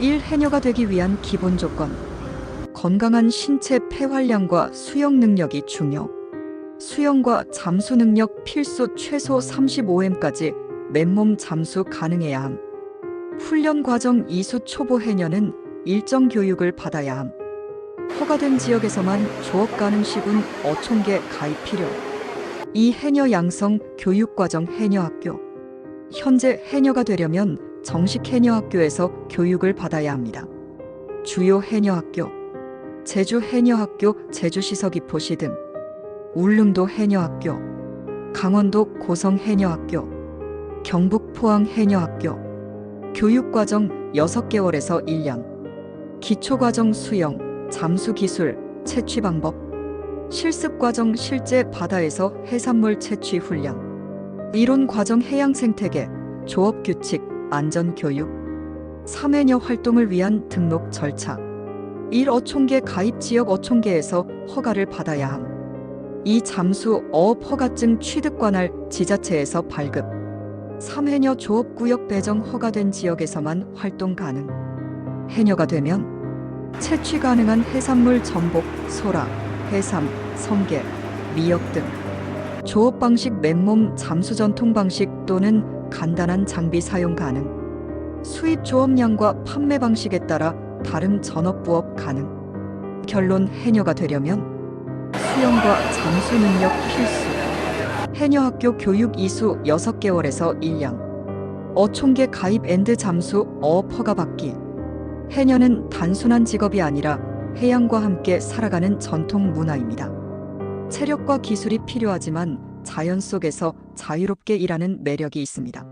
1. 해녀가 되기 위한 기본 조건. 건강한 신체 폐활량과 수영 능력이 중요. 수영과 잠수 능력 필수 최소 35m까지 맨몸 잠수 가능해야 함. 훈련 과정 이수 초보 해녀는 일정 교육을 받아야 함. 허가된 지역에서만 조업 가능 시군 어촌계 가입 필요. 이 해녀 양성 교육 과정 해녀학교. 현재 해녀가 되려면 정식 해녀학교에서 교육을 받아야 합니다. 주요 해녀학교, 제주 해녀학교 제주시서귀포시 등, 울릉도 해녀학교, 강원도 고성 해녀학교, 경북 포항 해녀학교, 교육과정 6개월에서 1년, 기초과정 수영, 잠수 기술, 채취 방법, 실습과정 실제 바다에서 해산물 채취 훈련, 이론 과정 해양 생태계, 조업 규칙, 안전 교육, 3회녀 활동을 위한 등록 절차, 1 어촌계 가입 지역 어촌계에서 허가를 받아야 함. 이 잠수 어업 허가증 취득 관할 지자체에서 발급. 3회녀 조업구역 배정 허가된 지역에서만 활동 가능. 해녀가 되면 채취 가능한 해산물 전복, 소라, 해삼, 성게, 미역 등 조업 방식 맨몸 잠수 전통 방식 또는 간단한 장비 사용 가능. 수입 조업량과 판매 방식에 따라 다른 전업 부업 가능. 결론 해녀가 되려면 수영과 잠수 능력 필수. 해녀 학교 교육 이수 6개월에서 1년. 어촌계 가입 앤드 잠수 어업 허가 받기. 해녀는 단순한 직업이 아니라 해양과 함께 살아가는 전통 문화입니다. 체력과 기술이 필요하지만 자연 속에서 자유롭게 일하는 매력이 있습니다.